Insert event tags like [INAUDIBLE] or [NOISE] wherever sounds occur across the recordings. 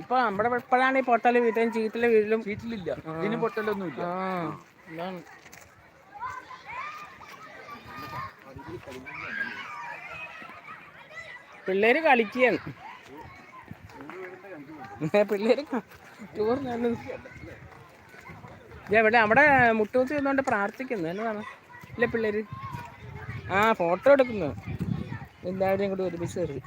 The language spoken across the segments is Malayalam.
ഇപ്പൊ നമ്മുടെ ഇപ്പോഴാണ് ഈ പൊട്ടൽ വീട്ടിലും ചീറ്റിലെ വീട്ടിലും ചീറ്റിലില്ല ഇതിന് ഇതാണ്. പിള്ളേര് കളിക്കുകയാണ്. പിള്ളേര് ടൂറിനാണ് എവിടെ അവിടെ മുട്ടുകുത്തി വന്നുകൊണ്ട് പ്രാർത്ഥിക്കുന്നു. എന്നതാണ് ഇല്ല പിള്ളേര്? ആ ഫോട്ടോ എടുക്കുന്നു. എല്ലാവരും കൂടി ഒരുമിച്ച് കയറി.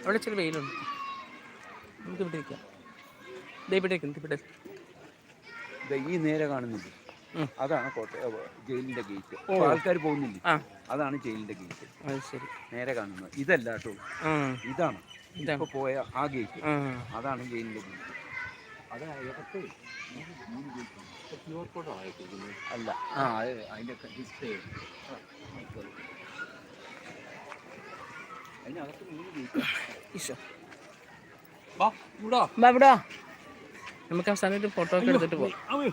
അവിടെ ഇച്ചിരി വെയിലുണ്ട് നമുക്ക് ഇവിടെ ഇരിക്കാം ഇവിടെ ഇവിടെ ഈ നേരെ കാണുന്നില്ല അതാണ് ജയിലിന്റെ ഗേറ്റ് ആൾക്കാർ പോകുന്നില്ല അതാണ് ജയിലിന്റെ ഗേറ്റ് ശരി നേരെ കാണുന്നത് ഇതല്ല കേട്ടോ ഇതാണ്. ഇപ്പൊ പോയ ആ ഗേറ്റ് അതാണ് ജയിലിന്റെ ഗേറ്റ് അതായത് അല്ല ആ അതിന്റെ ഡിസ്പ്ലേ ഈശോ. ഇവിടെ. നമുക്ക് അവസാനം ഒരു ഫോട്ടോ ഒക്കെ എടുത്തിട്ട് പോവാം.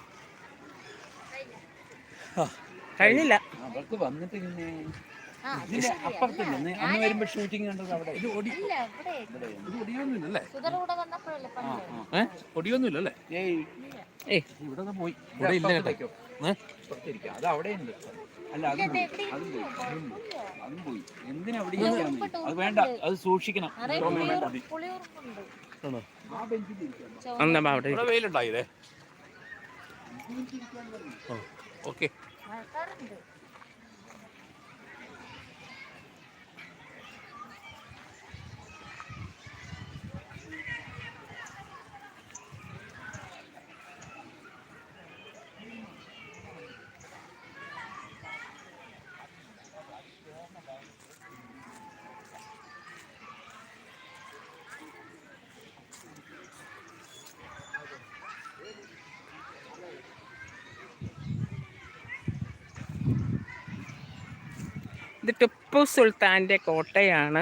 കഴിഞ്ഞില്ല. അവർക്ക് വന്നിട്ട് പിന്നെ അപ്പുറത്തില്ല അന്ന് വരുമ്പോ ഷൂട്ടിംഗ് കണ്ടത് അവിടെ. ഇത് ഓടി ഇല്ല. ഇവിടെ ഒടിയൊന്നുമില്ലല്ലേ ഏ? ഏയ് ഏയ്. ഇവിടെ പോയി. ഇവിടെ ഇല്ല കേട്ടോ. അത് അവിടെ ഉണ്ട് അല്ല അതും പോയി. അതും പോയി. അതും പോയി. എന്തിനാ അവിടെ ഇരിക്കാൻ? അത് വേണ്ട. അത് സൂക്ഷിക്കണം. ആ ബെഞ്ചിൽ ഇരിക്കാം. എന്നാ ബാ അവിടെ ഇവിടെ ഇരിക്ക്. വെയിലുണ്ടായില്ലേ ഓക്കെ. മഴക്കാറുണ്ട് ഇത് ടിപ്പു സുൽത്താന്റെ കോട്ടയാണ്.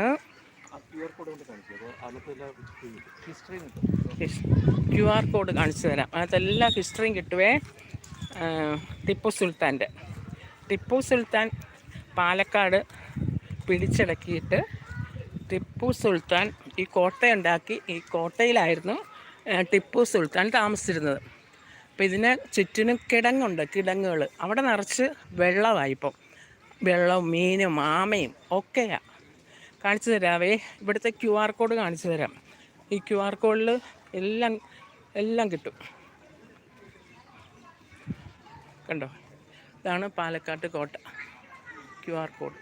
ക്യു ആർ കോഡ് കാണിച്ചു തരാം. അതെല്ലാം ഹിസ്റ്ററിയും കിട്ടുവേ. ടിപ്പു സുൽത്താന്റെ ടിപ്പു സുൽത്താൻ പാലക്കാട് പിടിച്ചടക്കിയിട്ട് ടിപ്പു സുൽത്താൻ ഈ കോട്ടയുണ്ടാക്കി. ഈ കോട്ടയിലായിരുന്നു ടിപ്പു സുൽത്താൻ താമസിച്ചിരുന്നത്. അപ്പോൾ ഇതിന് ചുറ്റിനും കിടങ്ങുണ്ട് കിടങ്ങുകൾ അവിടെ നിറച്ച് വെള്ളമായി ഇപ്പം. വെള്ളവും മീനും ആമയും ഒക്കെയാണ് കാണിച്ചു തരാവേ ഇവിടുത്തെ ക്യു ആർ കോഡ് കാണിച്ചു തരാം. ഈ ക്യു ആർ കോഡിൽ എല്ലാം എല്ലാം കിട്ടും. കണ്ടോ? ഇതാണ് പാലക്കാട്ട് കോട്ട. Q R code.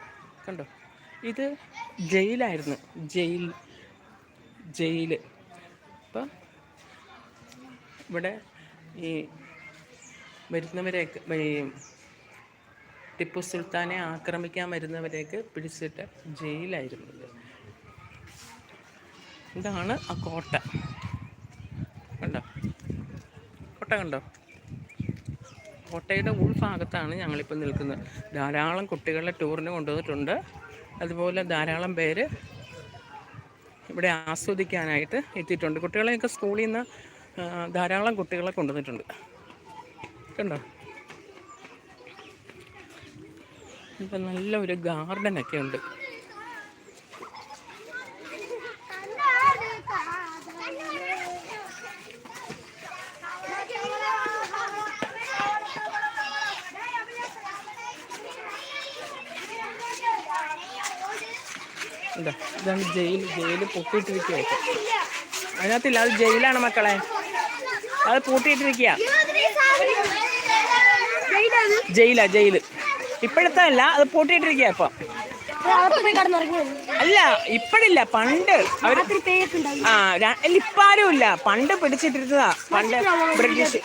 കണ്ടോ? ഇത് ജയിലായിരുന്നു. ജയിൽ ജയിൽ അപ്പം ഇവിടെ ഈ വരുന്നവരെയൊക്കെ ടിപ്പു സുൽത്താനെ ആക്രമിക്കാൻ വരുന്നവരെയൊക്കെ പിടിച്ചിട്ട് ജയിലായിരുന്നു ഇതാണ് ആ കോട്ട. കണ്ടോ? കോട്ട കണ്ടോ? കോട്ടയുടെ ഉൾഭാഗത്താണ് ഞങ്ങളിപ്പോൾ നിൽക്കുന്നത്. ധാരാളം കുട്ടികളെ ടൂറിന് കൊണ്ടുവന്നിട്ടുണ്ട്. അതുപോലെ ധാരാളം പേര് ഇവിടെ ആസ്വദിക്കാനായിട്ട് എത്തിയിട്ടുണ്ട്. കുട്ടികളെയൊക്കെ സ്കൂളിൽ നിന്ന് ധാരാളം കുട്ടികളെ കൊണ്ടുവന്നിട്ടുണ്ട്. കണ്ടോ? ഇപ്പം നല്ല ഒരു ഗാർഡനൊക്കെ ഉണ്ട്. എന്താ ഇതാണ് ജയിൽ ജയിൽ പൊട്ടിയിട്ടിരിക്കുകയൊക്കെ അതിനകത്തില്ല അത് ജയിലാണ് മക്കളെ. അത് പൂട്ടിയിട്ടിരിക്കുക ജയിലാ ജയിൽ. ഇപ്പോഴത്തെ അല്ല അത് പൂട്ടിയിട്ടിരിക്കുക ഇപ്പൊ. അല്ല ഇപ്പഴില്ല പണ്ട്. അവർ ആ അല്ല ഇപ്പാരും ഇല്ല. പണ്ട് പിടിച്ചിട്ടിരുന്നതാ. പണ്ട് ബ്രിട്ടീഷ്.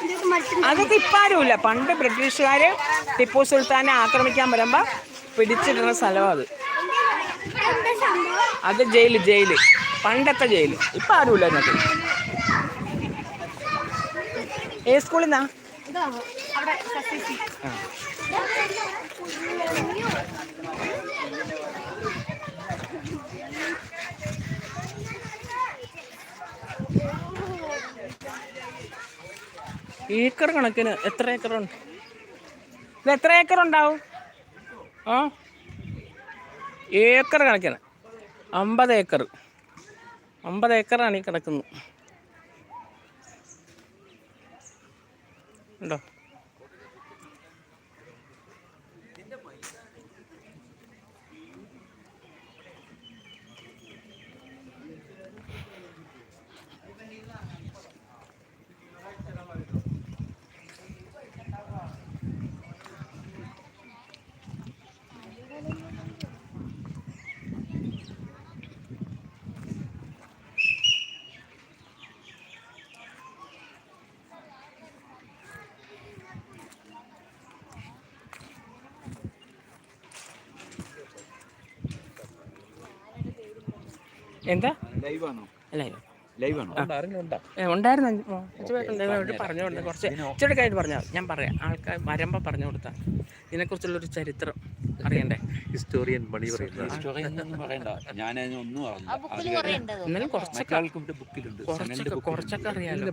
അതൊക്കെ ഇപ്പാരും ഇല്ല. പണ്ട് ബ്രിട്ടീഷുകാര് ടിപ്പു സുൽത്താനെ ആക്രമിക്കാൻ വരുമ്പോ പിടിച്ചിട്ടുള്ള സ്ഥലമാണ് അത്. അത് ജയിൽ ജയിൽ. പണ്ടത്തെ ജയിൽ. ഇപ്പൊ ആരുമില്ല അതിനകത്ത്. ഏത് സ്കൂളിൽ നിന്നാ ആ. ഏക്കർ കണക്കിന് എത്ര ഏക്കറുണ്ട് ഇത് എത്ര ഏക്കർ ഉണ്ടാവും? ആ? ഏക്കർ കണക്കിന്. അമ്പത് ഏക്കർ. അമ്പത് ഏക്കറാണ് ഈ കിടക്കുന്നത്. ഉണ്ടോ? എന്താ? ലൈവാണോ? അല്ല ലൈവാണോ? ആരെങ്കിലും ഉണ്ടോ ഏ, ഉണ്ടായിരുന്നു. അഞ്ച് മോ- അഞ്ച് പേരുണ്ടായിരുന്നു പറഞ്ഞു കുറച്ച് ഇച്ചിരി പറഞ്ഞാൽ ഞാൻ പറയാം. ആൾക്കാർ വരുമ്പോൾ പറഞ്ഞു കൊടുത്താൽ ഇതിനെക്കുറിച്ചുള്ളൊരു ചരിത്രം അറിയണ്ടേ? ഹിസ്റ്റോറിയൻ. എന്നാലും കുറച്ചൊക്കെ ബുക്കിലുണ്ട് കുറച്ചൊക്കെ അറിയാലോ.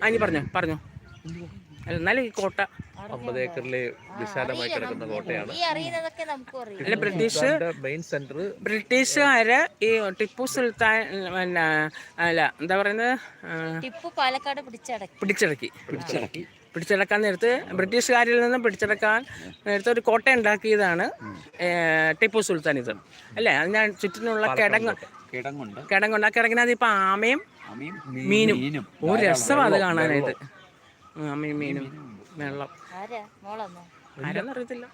ആ പറഞ്ഞോ പറഞ്ഞോ. എന്നാലും ഈ കോട്ട അമ്പത് ഏക്കറിൽ വിശാലമായി കിടക്കുന്ന കോട്ടയാണ്. അല്ല ബ്രിട്ടീഷ് മെയിൻ സെന്റർ ബ്രിട്ടീഷുകാര് ഈ ടിപ്പു സുൽത്താൻ പിന്നെ അല്ല എന്താ പറയുന്നത്? ടിപ്പു പാലക്കാട് പിടിച്ചടക്കി. പിടിച്ചടക്കി. പിടിച്ചടക്കി. പിടിച്ചടക്കാൻ നേരത്ത് ബ്രിട്ടീഷുകാരിൽ നിന്ന് പിടിച്ചടക്കാൻ നേരത്തെ ഒരു കോട്ട ഉണ്ടാക്കിയതാണ് ടിപ്പു സുൽത്താൻ ഇത്. അല്ലേ? അതിന് ചുറ്റിനുള്ള കിടങ്ങ് കിടങ്ങുണ്ട്. കിടങ്ങുണ്ട്. ആ കിടങ്ങിനകത്ത് ഇപ്പം ആമയും മീനും. ഒരു രസമാണ് അത് കാണാനായിട്ട്. ആമയും മീനും വെള്ളം. ആരാ? മോളന്നോ? ആരാന്ന് അറിയത്തില്ല.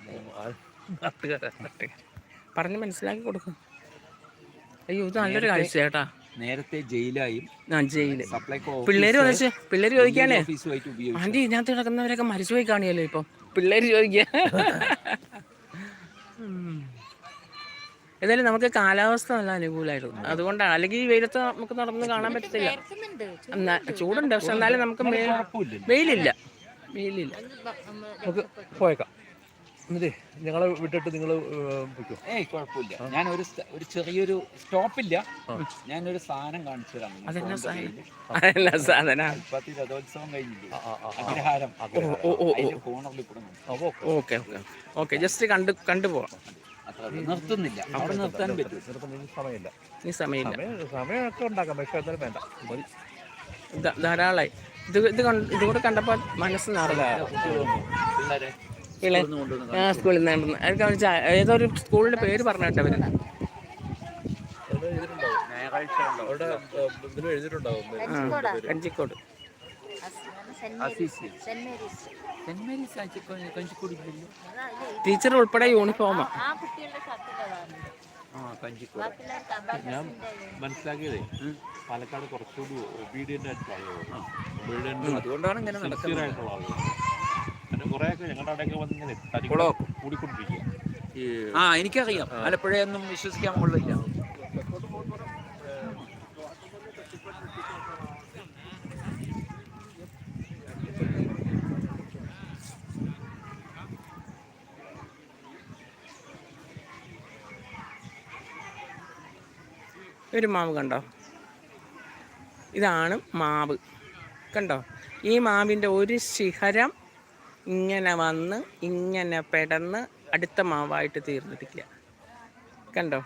നാട്ടുകാരാ പറഞ്ഞ് മനസ്സിലാക്കി കൊടുക്കും. അയ്യോ ഇത് നല്ലൊരു കാഴ്ച ചേട്ടാ നേരത്തെ ജയിലായും. പിള്ളേര് ചോദിച്ച് പിള്ളേര് ചോദിക്കാനേ? ആന്റി ഇതിനകത്ത് കിടക്കുന്നവരൊക്കെ മരിച്ചുപോയി കാണിയല്ലോ ഇപ്പൊ? പിള്ളേര് ചോദിക്കുക ഉം. [LAUGHS] ഏതായാലും നമുക്ക് കാലാവസ്ഥ നല്ല അനുകൂലമായിരുന്നു അതുകൊണ്ടാണ്. അല്ലെങ്കിൽ ഈ വെയിലത്ത് നമുക്ക് നടന്ന് കാണാൻ പറ്റത്തില്ല. എന്നാ ചൂടുണ്ട്. പക്ഷെ എന്നാലും നമുക്ക് വെയിലില്ല. വെയിലില്ല. നമുക്ക് പോയേക്കാം. എന്നിട്ടേ ഞങ്ങളെ വിട്ടിട്ട് നിങ്ങൾ ഏയ് കുഴപ്പമില്ല. ഞാൻ ഒരു ചെറിയൊരു സ്റ്റോപ്പില്ല. ഞാനൊരു സാധനം കാണിച്ചു തരാം സാധനം? രഥോത്സവം [LAUGHS] കഴിഞ്ഞില്ലേ. അഗ്രഹാരം. Okay okay okay. ജസ്റ്റ് കണ്ട് കണ്ടുപോകാം അത്രേ ഉള്ളൂ. നിർത്തുന്നില്ല. അവിടെ നിർത്താൻ പറ്റും സമയമില്ല. ഇനി സമയമില്ല. സമയമൊക്കെ ഉണ്ടാക്കാം പക്ഷെ എന്തായാലും വേണ്ട. ധാരാളമായി ഇത് ഇത് കണ്ട് ഇതുകൂടെ കണ്ടപ്പോൾ മനസ്സ് നിറഞ്ഞ. ആ സ്കൂളിൽ നിന്ന് അതൊക്കെ വെച്ചാ ഏതോ ഒരു സ്കൂളിന്റെ പേര് പറഞ്ഞു കേട്ടോ അവർ. കഞ്ചിക്കോടാ. അസീസി. ടീച്ചർ ഉൾപ്പെടെ യൂണിഫോമാ. ഞാൻ മനസ്സിലാക്കിയത് പാലക്കാട് കുറച്ചുകൂടി ഒബീഡിയന്റ് ആയിട്ടുള്ള ആളുകൾ അതുകൊണ്ടാണ് ഇങ്ങനെ നടക്കുന്നത്. ആയിട്ടുള്ള ആളുകൾ പിന്നെ കുറേയൊക്കെ ഞങ്ങളുടെ അവിടെയൊക്കെ വന്ന് ഇങ്ങനെ? കൂടിക്കൊണ്ടിരിക്കുക ആ എനിക്കറിയാം. ആലപ്പുഴയൊന്നും വിശ്വസിക്കാൻ കൊള്ളില്ല ഒരു മാവ് കണ്ടോ? ഇതാണ് മാവ്. കണ്ടോ? ഈ മാവിന്റെ ഒരു ശിഖരം ഇങ്ങനെ വന്ന് ഇങ്ങനെ പെടന്ന് അടുത്ത മാവായിട്ട് തീർന്നിട്ടില്ല കണ്ടോ?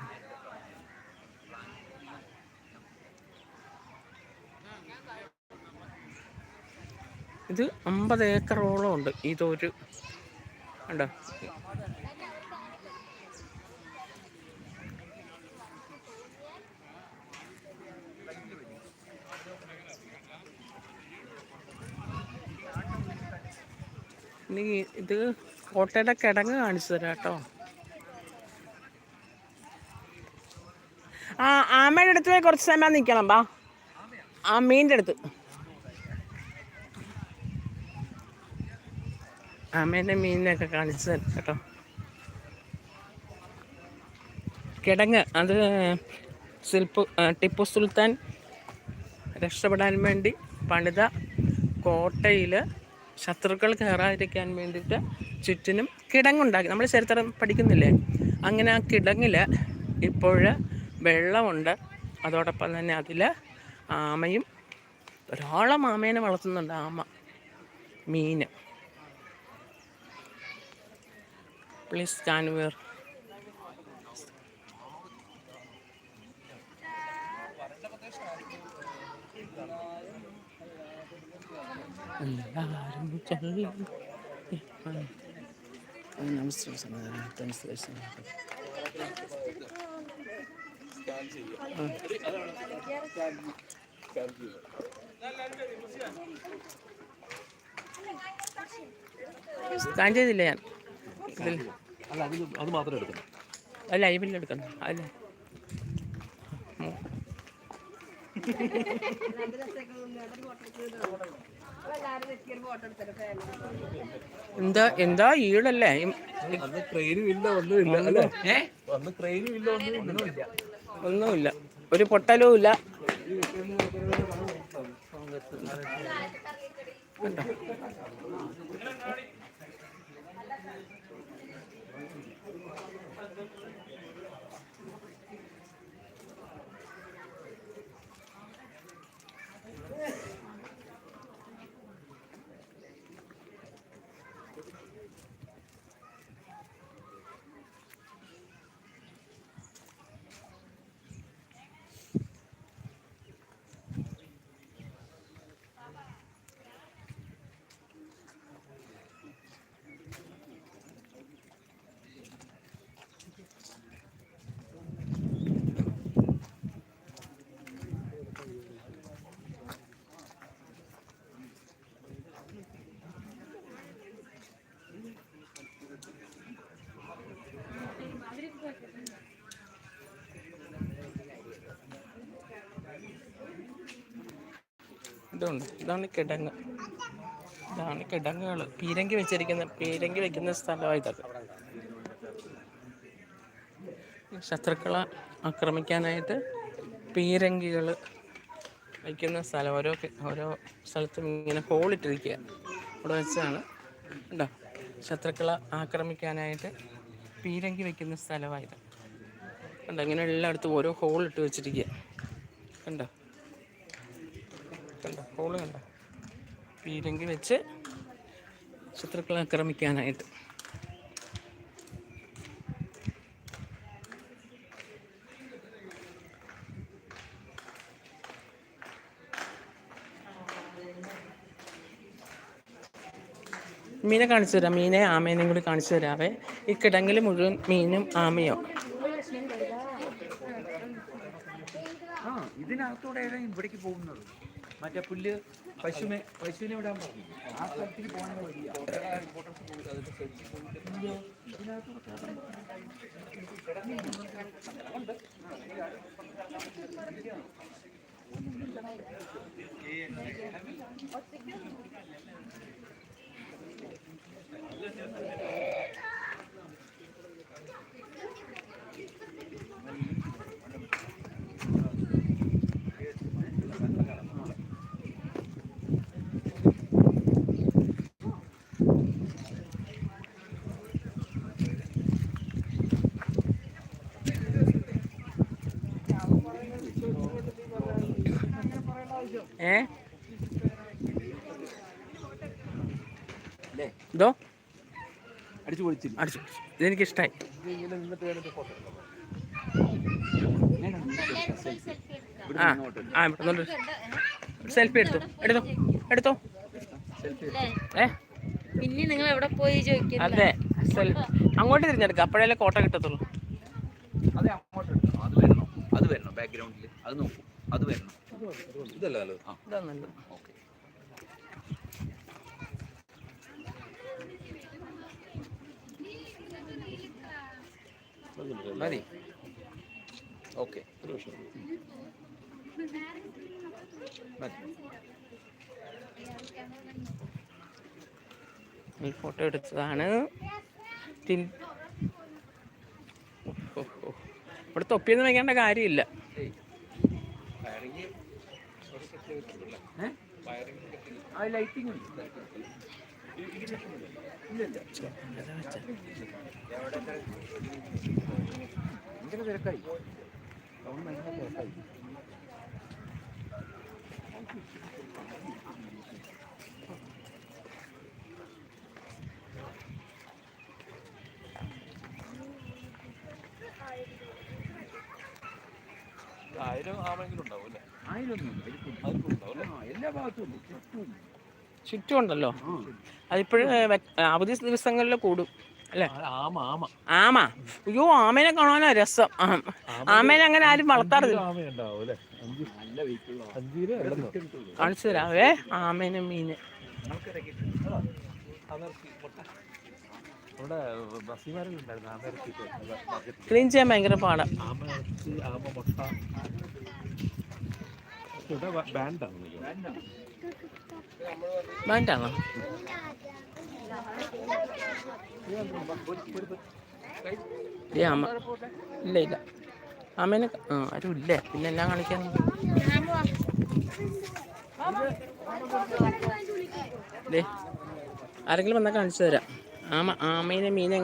ഇത് അമ്പത് ഏക്കറോളം ഉണ്ട്. ഇതൊരു കണ്ടോ? ഇനി ഇത് കോട്ടയുടെ കിടങ്ങ് കാണിച്ചു തരാം കേട്ടോ. ആ ആമയുടെ അടുത്ത് പോയി കുറച്ച് സമയം നിൽക്കണം ബാ. ആ മീന്റെ അടുത്ത്. ആമേന്റെ മീനിനെയൊക്കെ കാണിച്ചു തരാം കേട്ടോ. കിടങ്ങ് അത് ശില്പ ടിപ്പു സുൽത്താൻ രക്ഷപ്പെടാൻ വേണ്ടി പണിത കോട്ടയിൽ ശത്രുക്കൾ കയറാതിരിക്കാൻ വേണ്ടിയിട്ട് ചുറ്റിനും കിടങ്ങുണ്ടാക്കി. നമ്മൾ ചരിത്രം പഠിക്കുന്നില്ലേ? അങ്ങനെ ആ കിടങ്ങിൽ ഇപ്പോൾ വെള്ളമുണ്ട്. അതോടൊപ്പം തന്നെ അതിൽ ആമയും ധാരാളം ആമേനെ വളർത്തുന്നുണ്ട് ആമ മീൻ പ്ലീസ് സ്കാൻ എല്ലാവരും ചൊല്ലി നമസ്തേ സമാധാനം സ്കാൻ ചെയ്തില്ല ഞാൻ. അല്ല അത് മാത്രം എടുക്കണം. അത് ലൈവിൽ എടുക്കണം. അല്ല. എന്താ എന്താ ഈടല്ലേ ഒന്നുമില്ല ഒരു പൊട്ടലും ഇല്ല. ഇതുണ്ട്. ഇതാണ് കിടങ്ങ്. ഇതാണ് കിടങ്ങുകൾ പീരങ്കി വെച്ചിരിക്കുന്ന പീരങ്കി വെക്കുന്ന സ്ഥലമാണ് ശത്രുക്കളെ ആക്രമിക്കാനായിട്ട് പീരങ്കികൾ വയ്ക്കുന്ന സ്ഥലം. ഓരോ ഓരോ സ്ഥലത്തും ഇങ്ങനെ ഹോളിട്ടിരിക്കുക അവിടെ വെച്ചാണ്. ഉണ്ടോ ശത്രുക്കളെ ആക്രമിക്കാനായിട്ട് പീരങ്കി വയ്ക്കുന്ന സ്ഥലമായത്. കണ്ടോ? ഇങ്ങനെ എല്ലായിടത്തും ഓരോ ഹോളിട്ട് വെച്ചിരിക്കുക. കണ്ടോ? കണ്ടോ? ഹോൾ കണ്ട? പീരങ്കി വെച്ച് ശത്രുക്കളെ ആക്രമിക്കാനായിട്ട്. മീനെ കാണിച്ചു തരാം. മീനെ ആമേനെയും കൂടി കാണിച്ചു തരാവേ ഈ കിടങ്ങിൽ മുഴുവൻ മീനും ആമയോ. ആ ഇതിനകത്തൂടെയാണ് ഇവിടേക്ക് പോകുന്നത്. മറ്റേ പുല്ല് പശുവിനെ പശുവിനെ വിടാൻ പറഞ്ഞു ആ സ്ഥലത്തേക്ക് പോകാൻ വഴിയാണ് ഏ? ഇതോ അടിച്ചു പൊളിച്ചു അടിച്ചു ഇതെനിക്ക് ഇഷ്ടമായി ആ ആ ഇവിടെ സെൽഫി എടുത്തു. എടുത്തോ? എടുത്തോ? ഏ? പിന്നെ നിങ്ങൾ എവിടെ പോയി ചോദിക്കും അതെ അങ്ങോട്ട് തിരിഞ്ഞെടുക്കുക അപ്പോഴല്ലേ കോട്ട കിട്ടത്തുള്ളൂ. അതെ അങ്ങോട്ട്. അത് വരണം. അത് വരണം. ബാക്ക്ഗ്രൗണ്ടിൽ അത് നോക്കൂ. അത് വരണം. ഇതല്ലോ ഇതാണല്ലോ. ഓക്കെ. മതി. ഓക്കെ. ഈ ഫോട്ടോ എടുത്തതാണ്. ഇവിടെ തൊപ്പിയൊന്നും വയ്ക്കേണ്ട കാര്യമില്ല. ആ ലൈറ്റിംഗ് ഉണ്ട്. ഭയങ്കര തിരക്കായി. ടൗൺ ഭയങ്കര തിരക്കായി. ആയിരം ആമെങ്കിലും ഉണ്ടാവും. എല്ലാ ഭാഗത്തും ഉണ്ട്. ചുറ്റും ചുറ്റും അതിപ്പോഴും അവധി ദിവസങ്ങളിൽ കൂടും അല്ലേ? ആ, ആമ അയ്യോ ആമേനെ കാണാനാ രസം. ആമേനെ അങ്ങനെ ആരും വളർത്താറില്ല. കാണിച്ചു തരാവേ ആമേനെ മീന്. ക്ലീൻ ചെയ്യാൻ ഭയങ്കര പാടാ ആമ ഇറച്ചി ആമ മുട്ട ഇവിടെ ബാൻഡാണ് ഏ അമ്മ ഇല്ല ഇല്ല. അമ്മേനെ ആ ആരും ഇല്ലേ. പിന്നെ എല്ലാം കളിക്കാൻ ആരെങ്കിലും വന്നാൽ കാണിച്ചു തരാം. ആമ ആമേനെ മീനെ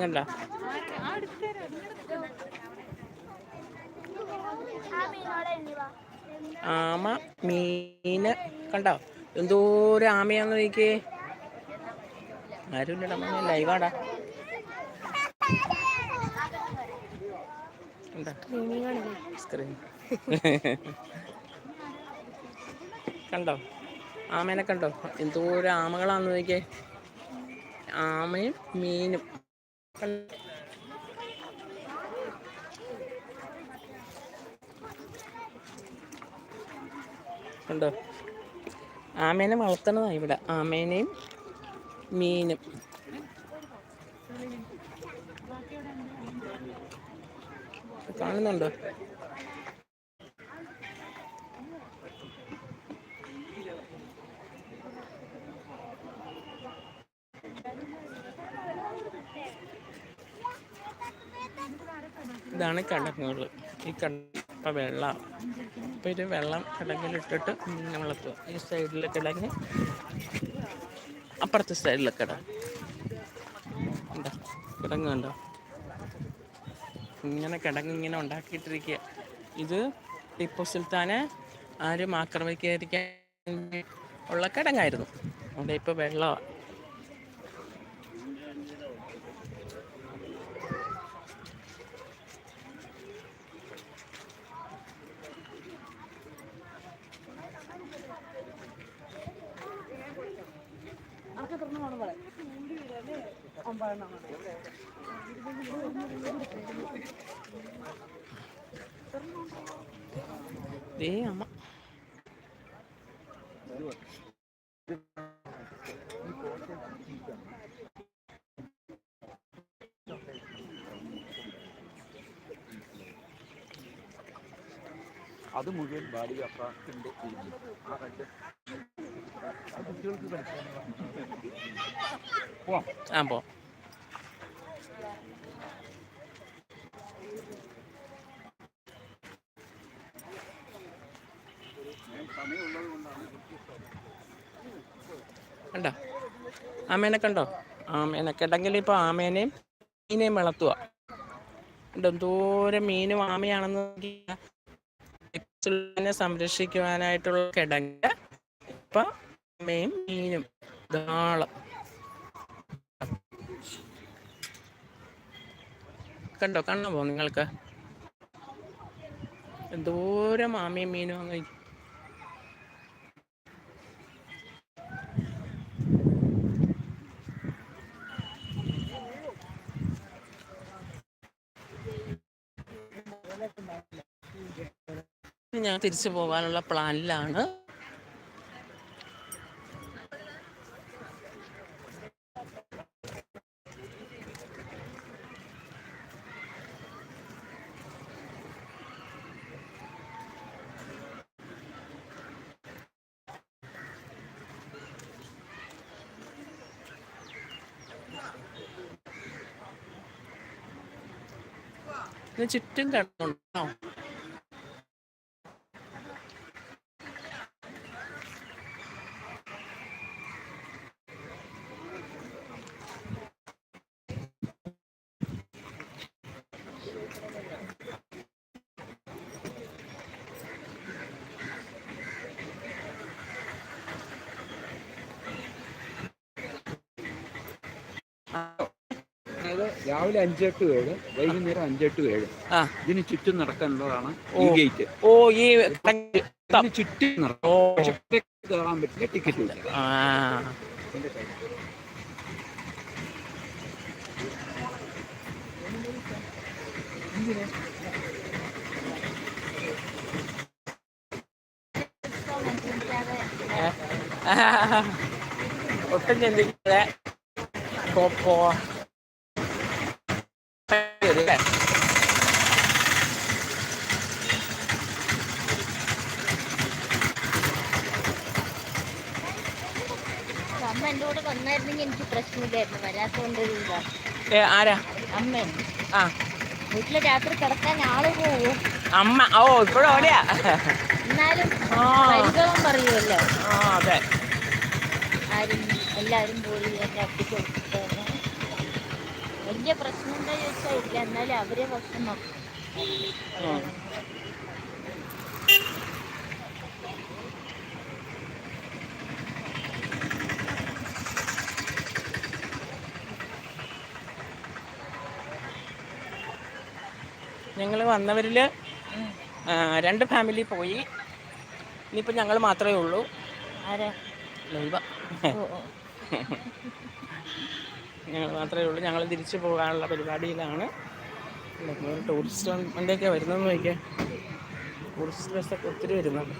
ആമ മീന് കണ്ടോ? എന്തോരം ആമയാന്ന് നോക്കിയേ. ആരും മോനെ ലൈവാടാ കണ്ടോ? ആമേനെ കണ്ടോ? എന്തോരം ആമകളാന്ന് നോക്കിയേ. ആമയും മീനും. കണ്ടോ? കണ്ടോ ആമേനെ വളർത്തണതാണ് ഇവിടെ. ആമേനെയും മീനും. കാണുന്നുണ്ടോ? ഇതാണ് കടങ്ങുകൾ ഈ കട വെള്ളം. അപ്പോൾ ഇത് വെള്ളം കിടങ്ങിലിട്ടിട്ട് നമ്മൾ വളർത്തുക ഈ സൈഡിൽ കിടങ്ങി അപ്പുറത്തെ സൈഡിൽ കിടങ്ങ് കണ്ടോ? ഇങ്ങനെ കിടങ്ങ് ഇങ്ങനെ ഉണ്ടാക്കിയിട്ടിരിക്കുക. ഇത് ടിപ്പു സുൽത്താനെ ആരും ആക്രമിക്കാതിരിക്കാൻ ഉള്ള കിടങ്ങായിരുന്നു. അവിടെ ഇപ്പോൾ വെള്ളമാണ് ദേ അമ്മ അത് മുഴുവൻ ബാലിക അപ്പാർട്ടിന്റെ ആ ആ കുട്ടികൾക്ക് കളിക്കാൻ പോവാം. കണ്ടോ? ആമേനെ കണ്ടോ? ആമേനെ കിടങ്കിൽ ഇപ്പോൾ ആമേനെയും മീനെയും വളർത്തുക എന്തോരം മീനും ആമയാണെന്ന് നോക്കിയാ. നെ സംരക്ഷിക്കുവാനായിട്ടുള്ള കിടങ്ങ് ഇപ്പൊ അമ്മയും മീനും ധാളം കണ്ടോ കണ്ണോ നിങ്ങൾക്ക് എന്തോരം മാമിയും മീനും അങ്ങ് ഞാൻ തിരിച്ചു പോകാനുള്ള പ്ലാനിലാണ്. ചുറ്റും കിടന്നുണ്ടോ? രാവിലെ അഞ്ചെട്ട് ഏഴ് വൈകുന്നേരം അഞ്ചെട്ട് ഏഴ്. ആ. ഇതിന് ചുറ്റും നടക്കാനുള്ളതാണ് ഈ ഗേറ്റ്. ഓ ഈ ഇതിന് ചുറ്റും നടക്കാം. പക്ഷെ കയറാൻ പറ്റില്ല ടിക്കറ്റ് ഇല്ല. ഒട്ടും ചിന്തിക്കാതെ പോ പോ അല്ലേ? അമ്മ എന്റെ കൂടെ വന്നായിരുന്നെങ്കിൽ എനിക്ക് പ്രശ്നമില്ലായിരുന്നു വരാത്തോണ്ട് ഒരു ഇതാ ഏ, ആരാ അമ്മ ആ. വീട്ടിൽ രാത്രി കിടക്കാൻ ആൾ പോവും. അമ്മ ഓ ഇപ്പോഴും അവിടെയാ? എന്നാലും പരിഭവം പറയുമല്ലോ ആ അതെ. ആരും എല്ലാവരും പോയി എന്നെ ഒപ്പിച്ച് കൊടുത്തിട്ട് വലിയ പ്രശ്നം എന്താ ചോദിച്ചാൽ ഇല്ല. എന്നാലും അവരെ ഭക്ഷണം ഉം. ഞങ്ങൾ വന്നവരിൽ രണ്ട് ഫാമിലി പോയി. ഇനിയിപ്പോൾ ഞങ്ങൾ മാത്രമേ ഉള്ളൂ. ഞങ്ങൾ മാത്രമേ ഉള്ളൂ. ഞങ്ങൾ തിരിച്ചു പോകാനുള്ള പരിപാടിയിലാണ്. ടൂറിസ്റ്റ് വണ്ടിയൊക്കെ വരുന്നതെന്ന് ചോദിക്കാം. ടൂറിസ്റ്റ് ബസ്സൊക്കെ ഒത്തിരി വരുന്നുണ്ട്.